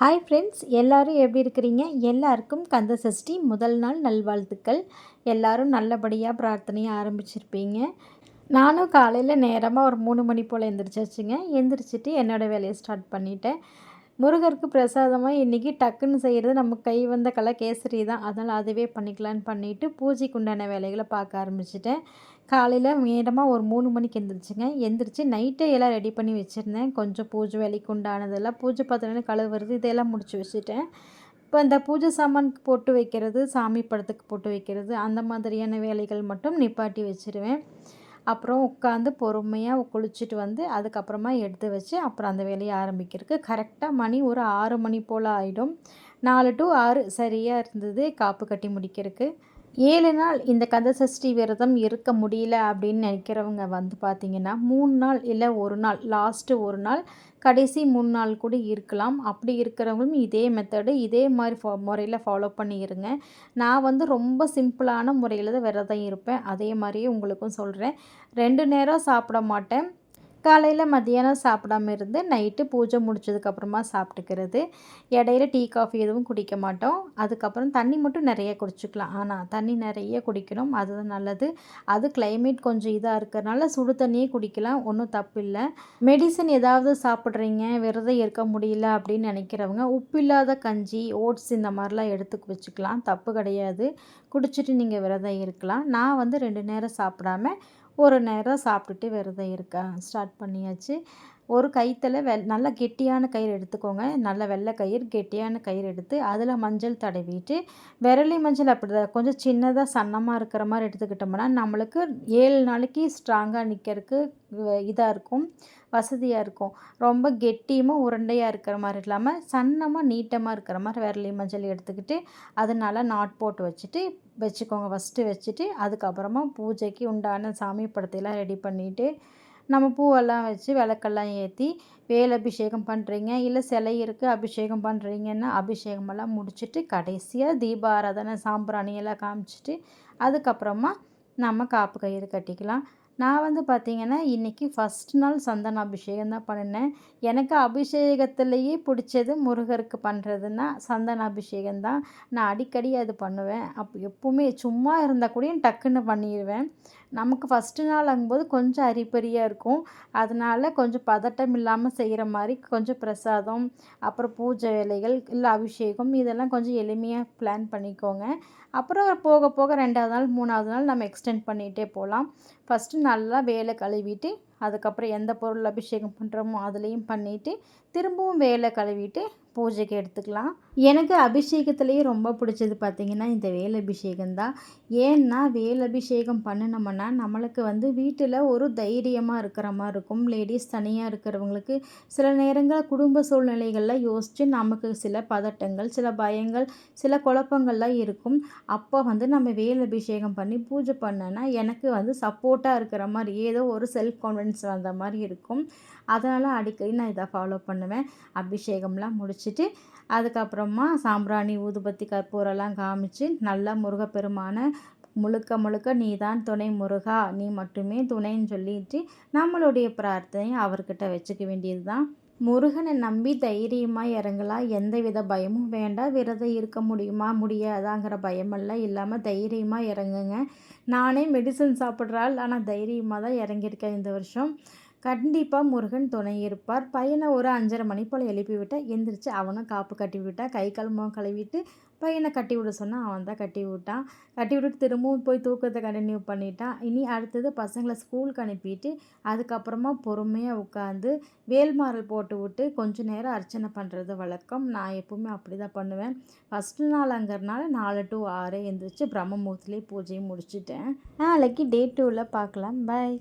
Hi friends எல்லோரும் எப்படி இருக்கிறீங்க? எல்லாருக்கும் கந்த சஷ்டி முதல் நாள் நல்வாழ்த்துக்கள். எல்லோரும் நல்லபடியாக பிரார்த்தனையை ஆரம்பிச்சிருப்பீங்க. நானும் காலையில் நேரமாக ஒரு மூணு மணி போல் எந்திரிச்சாச்சுங்க. எந்திரிச்சிட்டு என்னோடய வேலையை ஸ்டார்ட் பண்ணிட்டேன். முருகருக்கு பிரசாதமாக இன்றைக்கி டக்குன்னு செய்கிறது நம்ம கை வந்த கலை கேசரி தான். அதனால் அதுவே பண்ணிக்கலான்னு பண்ணிவிட்டு பூஜைக்கு உண்டான வேலைகளை பார்க்க ஆரம்பிச்சிட்டேன். காலையில் நேரமாக ஒரு மூணு மணிக்கு எழுந்திரிச்சிங்க எந்திரிச்சு நைட்டே எல்லாம் ரெடி பண்ணி வச்சுருந்தேன். கொஞ்சம் பூஜை வேலைக்கு உண்டானதெல்லாம் பூஜை பாத்திரம் கழுவுறது இதெல்லாம் முடிச்சு வச்சுட்டேன். இப்போ இந்த பூஜை சாமானுக்கு போட்டு வைக்கிறது சாமி படத்துக்கு போட்டு வைக்கிறது அந்த மாதிரியான வேலைகள் மட்டும் நிப்பாட்டி வச்சுருவேன். அப்புறம் உட்காந்து பொறுமையாக குளிச்சுட்டு வந்து அதுக்கப்புறமா எடுத்து வச்சு அப்புறம் அந்த வேலையை ஆரம்பிக்கிறதுக்கு கரெக்டாக மணி ஒரு ஆறு மணி போல் ஆகிடும் நாலு டு ஆறு சரியாக இருந்தது காப்பு கட்டி முடிக்கிறதுக்கு. ஏழு நாள் இந்த கந்தசஷ்டி விரதம் இருக்க முடியல அப்படின்னு நினைக்கிறவங்க வந்து பார்த்திங்கன்னா மூணு நாள் இல்லை ஒரு நாள் லாஸ்ட்டு ஒரு நாள் கடைசி மூணு நாள் கூட இருக்கலாம். அப்படி இருக்கிறவங்களும் இதே மெத்தடு இதே மாதிரி ஃபா முறையில் ஃபாலோ பண்ணிடுங்க நான் வந்து ரொம்ப சிம்பிளான முறையில் தான் விரதம் இருப்பேன். அதே மாதிரியே உங்களுக்கும் சொல்கிறேன் ரெண்டு நேரம் சாப்பிட மாட்டேன். காலையில் மதியானம் சாப்பிடாம இருந்து நைட்டு பூஜை முடிச்சதுக்கப்புறமா சாப்பிட்டுக்கிறது. இடையில டீ காஃபி எதுவும் குடிக்க மாட்டோம். அதுக்கப்புறம் தண்ணி மட்டும் நிறைய குடிச்சிக்கலாம். ஆனால் தண்ணி நிறைய குடிக்கணும். அதுதான் நல்லது. அது கிளைமேட் கொஞ்சம் இதாக இருக்கிறனால சுடு தண்ணியே குடிக்கலாம். ஒன்றும் தப்பு இல்லை. மெடிசன் ஏதாவது சாப்பிட்றீங்க விரதம் இருக்க முடியல அப்படின்னு நினைக்கிறவங்க உப்பு இல்லாத கஞ்சி ஓட்ஸ் இந்த மாதிரிலாம் எடுத்து வச்சுக்கலாம். தப்பு கிடையாது. குடிச்சிட்டு நீங்கள் விரதம் இருக்கலாம். நான் வந்து ரெண்டு நேரம் சாப்பிடாம ஒரு நேரம் சாப்பிட்டுட்டு விரதம் இருக்க ஸ்டார்ட் பண்ணியாச்சு. ஒரு கயிற்றில் வெ நல்ல கெட்டியான கயிறு எடுத்துக்கோங்க. நல்ல வெள்ளை கயிறு கெட்டியான கயிறு எடுத்து அதில் மஞ்சள் தடவிட்டு விரலி மஞ்சள் அப்படி தான் கொஞ்சம் சின்னதாக சன்னமாக இருக்கிற மாதிரி எடுத்துக்கிட்டோம்னா நம்மளுக்கு ஏழு நாளைக்கு ஸ்ட்ராங்காக நிற்கிறதுக்கு இதாக இருக்கும் வசதியாக இருக்கும். ரொம்ப கெட்டியுமாக உருண்டையாக இருக்கிற மாதிரி இல்லாமல் சன்னமாக நீட்டமாக இருக்கிற மாதிரி விரலி மஞ்சள் எடுத்துக்கிட்டு அது நல்லா நாட் போட்டு வச்சுட்டு வச்சுக்கோங்க. ஃபஸ்ட்டு வச்சுட்டு அதுக்கப்புறமா பூஜைக்கு உண்டான சாமி படத்தையெல்லாம் ரெடி பண்ணிவிட்டு நம்ம பூவெல்லாம் வச்சு விளக்கெல்லாம் ஏற்றி வேல் அபிஷேகம் பண்ணுறீங்க இல்லை சிலை இருக்குது அபிஷேகம் பண்ணுறீங்கன்னா அபிஷேகமெல்லாம் முடிச்சுட்டு கடைசியாக தீபாராதனை சாம்பிராணியெல்லாம் காமிச்சிட்டு அதுக்கப்புறமா நம்ம காப்பு கயிறு கட்டிக்கலாம். நான் வந்து பார்த்திங்கன்னா இன்றைக்கி ஃபஸ்ட் நாள் சந்தன அபிஷேகம் தான் பண்ணினேன். எனக்கு அபிஷேகத்துலேயே பிடிச்சது முருகருக்கு பண்ணுறதுன்னா சந்தன அபிஷேகம் தான். நான் அடிக்கடி அது பண்ணுவேன். அப்போ எப்போவுமே சும்மா இருந்தால் கூட டக்குன்னு பண்ணிடுவேன் நமக்கு ஃபஸ்ட்டு நாளாகும்போது கொஞ்சம் அரிப்பரியாக இருக்கும். அதனால் கொஞ்சம் பதட்டம் இல்லாமல் செய்கிற மாதிரி கொஞ்சம் பிரசாதம் அப்புறம் பூஜை வேலைகள் இல்லை அபிஷேகம் இதெல்லாம் கொஞ்சம் எளிமையாக பிளான் பண்ணிக்கோங்க. அப்புறம் போக போக ரெண்டாவது நாள் மூணாவது நாள் நம்ம எக்ஸ்டெண்ட் பண்ணிகிட்டே போகலாம் ஃபஸ்ட்டு நல்லா வேலை கழுவிட்டு அதுக்கப்புறம் எந்த பொருள் அபிஷேகம் பண்ணுறோமோ அதுலேயும் பண்ணிவிட்டு திரும்பவும் வேலை கழுவிட்டு பூஜைக்கு எடுத்துக்கலாம். எனக்கு அபிஷேகத்துலேயே ரொம்ப பிடிச்சது பார்த்திங்கன்னா இந்த வேல் அபிஷேகம் தான். ஏன்னா வேல் அபிஷேகம் பண்ணினோம்னா நம்மளுக்கு வந்து வீட்டில் ஒரு தைரியமாக இருக்கிற மாதிரி இருக்கும். லேடிஸ் தனியாக இருக்கிறவங்களுக்கு சில நேரங்கள் குடும்ப சூழ்நிலைகளில் யோசித்து நமக்கு சில பதட்டங்கள் சில பயங்கள் சில குழப்பங்கள்லாம் இருக்கும். அப்போ வந்து நம்ம வேல் அபிஷேகம் பண்ணி பூஜை பண்ணோன்னா எனக்கு வந்து சப்போர்ட்டாக இருக்கிற மாதிரி ஏதோ ஒரு செல்ஃப் கான்ஃபிடன்ஸ் வந்த மாதிரி இருக்கும். அதனால் அடிக்கடி நான் இதை ஃபாலோ பண்ணுவேன். அபிஷேகம்லாம் முடிச்சுட்டு அதுக்கப்புறமா சாம்பிராணி ஊதுபத்தி கற்பூரெல்லாம் காமிச்சு நல்லா முருகப்பெருமான முழுக்க முழுக்க நீ தான் துணை முருகா நீ மட்டுமே துணைன்னு சொல்லிட்டு நம்மளுடைய பிரார்த்தனையை அவர்கிட்ட வச்சுக்க வேண்டியது தான் முருகனை நம்பி தைரியமாக இறங்கலாம் எந்த வித பயமும் வேண்டாம் விரதம் இருக்க முடியுமா? முடியாதாங்கிற பயமெல்லாம் இல்லாமல் தைரியமாக இறங்குங்க. நானே மெடிசன் சாப்பிட்றாள். ஆனால் தைரியமாக தான் இறங்கியிருக்கேன் இந்த வருஷம். கண்டிப்பாக முருகன் துணை இருப்பார். பையனை ஒரு அஞ்சரை மணி போல் எழுப்பி விட்டால் எந்திரிச்சு அவனும் காப்பு கட்டி விட்டால் கை கால் கழுவிட்டு பையனை கட்டி விட சொன்னால் அவன் தான் கட்டி விட்டான். கட்டி விட்டுட்டு திரும்பவும் போய் தூக்கத்தை கண்டினியூ பண்ணிட்டான். இனி அடுத்தது பசங்களை ஸ்கூலுக்கு அனுப்பிட்டு அதுக்கப்புறமா பொறுமையாக உட்காந்து வேல்மாரல் போட்டு விட்டு கொஞ்சம் நேரம் அர்ச்சனை பண்ணுறது வழக்கம். நான் எப்போவுமே அப்படி தான் பண்ணுவேன் ஃபஸ்ட்டு நாளுங்கிறனால நாலு டு ஆறு எழுந்திரிச்சு பிரம்ம முகூர்த்திலே பூஜையும் முடிச்சுட்டேன். நாளைக்கு டே டூவில் பார்க்கலாம். பாய்